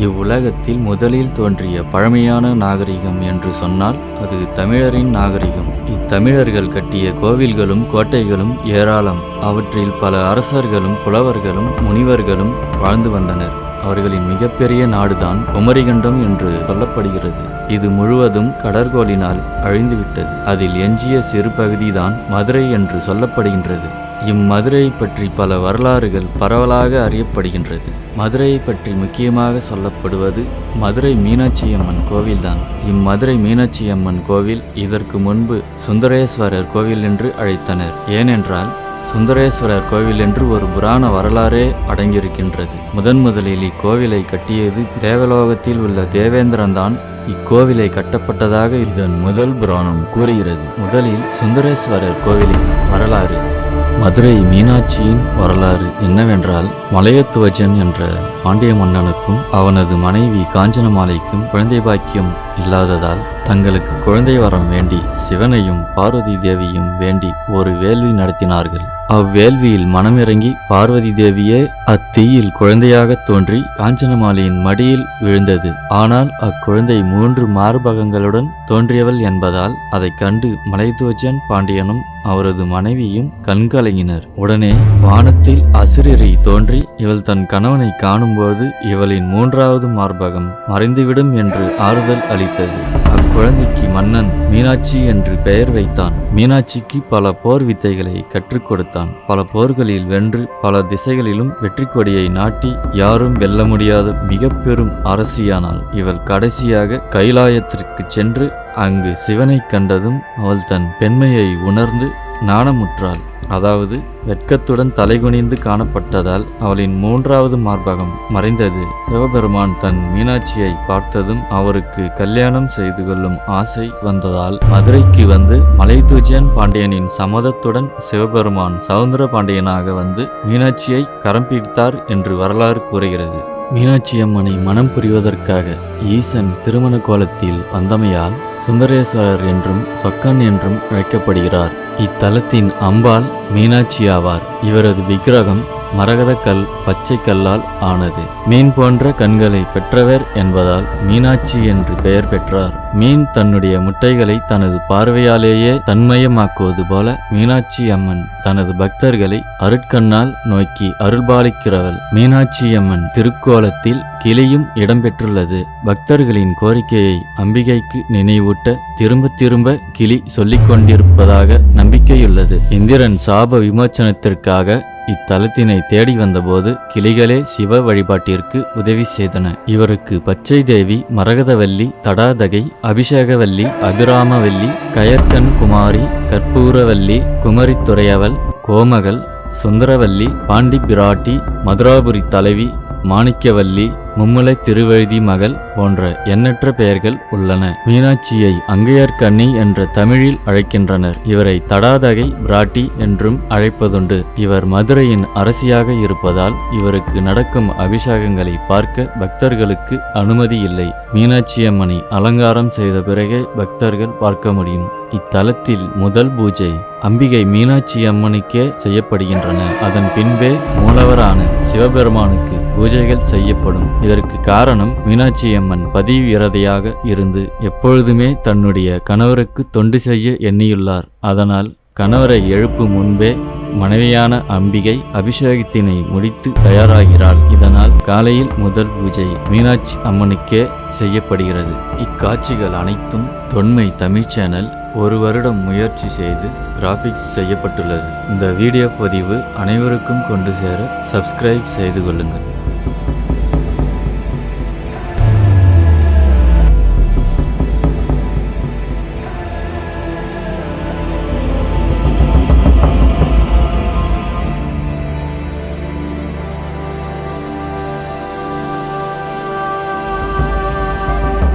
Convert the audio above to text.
இவ்வுலகத்தில் முதலில் தோன்றிய பழமையான நாகரிகம் என்று சொன்னால் அது தமிழரின் நாகரிகம். இத்தமிழர்கள் கட்டிய கோவில்களும் கோட்டைகளும் ஏராளம். அவற்றில் பல அரசர்களும் புலவர்களும் முனிவர்களும் வாழ்ந்து வந்தனர். அவர்களின் மிகப்பெரிய நாடுதான் குமரிகண்டம் என்று சொல்லப்படுகிறது. இது முழுவதும் கடற்கோளினால் அழிந்துவிட்டது. அதில் எஞ்சிய சிறு பகுதிதான் மதுரை என்று சொல்லப்படுகின்றது. இம்மதுரை பற்றி பல வரலாறுகள் பரவலாக அறியப்படுகின்றது. மதுரையை பற்றி முக்கியமாக சொல்லப்படுவது மதுரை மீனாட்சி அம்மன் கோவில்தான். இம்மதுரை மீனாட்சி அம்மன் கோவில் இதற்கு முன்பு சுந்தரேஸ்வரர் கோவில் என்று அழைத்தனர். ஏனென்றால் சுந்தரேஸ்வரர் கோவில் என்று ஒரு புராண வரலாறே அடங்கியிருக்கின்றது. முதன் முதலில் இக்கோவிலை கட்டியது தேவலோகத்தில் உள்ள தேவேந்திரன் தான் இக்கோவிலை கட்டப்பட்டதாக இதன் முதல் புராணம் கூறுகிறது. முதலில் சுந்தரேஸ்வரர் கோவிலின் வரலாறு. மதுரை மீனாட்சியின் வரலாறு என்னவென்றால் மலையத்துவஜன் என்ற பாண்டிய மன்னனுக்கும் அவனது மனைவி காஞ்சனமாலைக்கும் குழந்தை பாக்கியம் இல்லாததால் தங்களுக்கு குழந்தை வரம் வேண்டி சிவனையும் பார்வதி தேவியும் வேண்டி ஒரு வேள்வி நடத்தினார்கள். அவ்வேள்வியில் மனமிறங்கி பார்வதி தேவியே அத்தீயில் குழந்தையாக தோன்றி காஞ்சனமாலையின் மடியில் விழுந்தது. ஆனால் அக்குழந்தை மூன்று மார்பகங்களுடன் தோன்றியவள் என்பதால் அதைக் கண்டு மலைத்துவஜன் பாண்டியனும் அவரது மனைவியும் கண்கலங்கினர். உடனே வானத்தில் அசிரரி தோன்றி இவள் தன் கணவனை காணும்போது இவளின் மூன்றாவது மார்பகம் மறைந்துவிடும் என்று ஆறுதல் அளித்தது. குழந்தைக்கு மன்னன் மீனாட்சி என்று பெயர் வைத்தான். மீனாட்சிக்கு பல போர் வித்தைகளை கற்றுக் கொடுத்தான். பல போர்களில் வென்று பல திசைகளிலும் வெற்றி கொடியை நாட்டி யாரும் வெல்ல முடியாத மிக பெரும் அரசியானாள். இவள் கடைசியாக கைலாயத்திற்கு சென்று அங்கு சிவனைக் கண்டதும் அவள் தன் பெண்மையை உணர்ந்து நாணமுற்றாள் அதாவது வெட்கத்துடன் தலைகுனிந்து காணப்பட்டதால் அவளின் மூன்றாவது மார்பகம் மறைந்தது. சிவபெருமான் தன் மீனாட்சியை பார்த்ததும் அவருக்கு கல்யாணம் செய்து கொள்ளும் ஆசை வந்ததால் மதுரைக்கு வந்து மலைதூஜன் பாண்டியனின் சம்மதத்துடன் சிவபெருமான் சவுந்தர பாண்டியனாக வந்து மீனாட்சியை கரம் பிடித்தார் என்று வரலாறு கூறுகிறது. மீனாட்சி அம்மனை மனம் புரிவதற்காக ஈசன் திருமண கோலத்தில் வந்தமையால் சுந்தரேஸ்வரர் என்றும் சொக்கன் என்றும் அழைக்கப்படுகிறார். இத்தலத்தின் அம்பாள் மீனாட்சி ஆவார். இவரது விக்கிரகம் மரகதக்கல் பச்சை கல்லால் ஆனது. மீன் போன்ற கண்களை பெற்றவர் என்பதால் மீனாட்சி என்று பெயர் பெற்றார். மீன் தன்னுடைய முட்டைகளை தனது பார்வையாலேயே தன்மயமாக்குவது போல மீனாட்சி அம்மன் தனது பக்தர்களை அருட்கண்ணால் நோக்கி அருள்பாலிக்கிறவள். மீனாட்சி அம்மன் திருக்கோலத்தில் கிளியும் இடம்பெற்றுள்ளது. பக்தர்களின் கோரிக்கையை அம்பிகைக்கு நினைவூட்ட திரும்ப திரும்ப கிளி சொல்லிக் கொண்டிருப்பதாக நம்பிக்கையுள்ளது. இந்திரன் சாப விமோச்சனத்திற்காக இத்தலத்தினை தேடி வந்தபோது கிளிகளே சிவ வழிபாட்டிற்கு உதவி செய்தன. இவருக்கு பச்சை தேவி மரகதவல்லி தடாதகை அபிஷேகவல்லி அபிராமவல்லி கயற்கண் குமாரி கற்பூரவல்லி குமரித்துறையவள் கோமகள் சுந்தரவல்லி பாண்டி பிராட்டி மதுராபுரி தலைவி மாணிக்கவல்லி மும்முலை திருவழுதி மகள் போன்ற எண்ணற்ற பெயர்கள் உள்ளன. மீனாட்சியை அங்கையர்கண்ணி என்ற தமிழில் அழைக்கின்றனர். இவரை தடாதகை பிராட்டி என்றும் அழைப்பதுண்டு. இவர் மதுரையின் அரசியாக இருப்பதால் இவருக்கு நடக்கும் அபிஷேகங்களை பார்க்க பக்தர்களுக்கு அனுமதி இல்லை. மீனாட்சி அம்மனை அலங்காரம் செய்த பிறகே பக்தர்கள் பார்க்க முடியும். இத்தலத்தில் முதல் பூஜை அம்பிகை மீனாட்சி அம்மனுக்கே செய்யப்படுகின்றன. அதன் பின்பே மூலவரான சிவபெருமானுக்கு பூஜைகள் செய்யப்படும். இதற்கு காரணம் மீனாட்சி அம்மன் பதிவிரதையாக இருந்து எப்பொழுதுமே தன்னுடைய கணவருக்கு தொண்டு செய்ய எண்ணியுள்ளார். அதனால் கணவரை எழுப்பும் முன்பே மனைவியான அம்பிகை அபிஷேகத்தினை முடித்து தயாராகிறாள். இதனால் காலையில் முதல் பூஜை மீனாட்சி அம்மனுக்கே செய்யப்படுகிறது. இக்காட்சிகள் அனைத்தும் தொன்மை தமிழ் சேனல் ஒரு வருடம் முயற்சி செய்து கிராபிக்ஸ் செய்யப்பட்டுள்ளது. இந்த வீடியோ பதிவு அனைவருக்கும் கொண்டு சேர சப்ஸ்கிரைப் செய்து கொள்ளுங்கள்.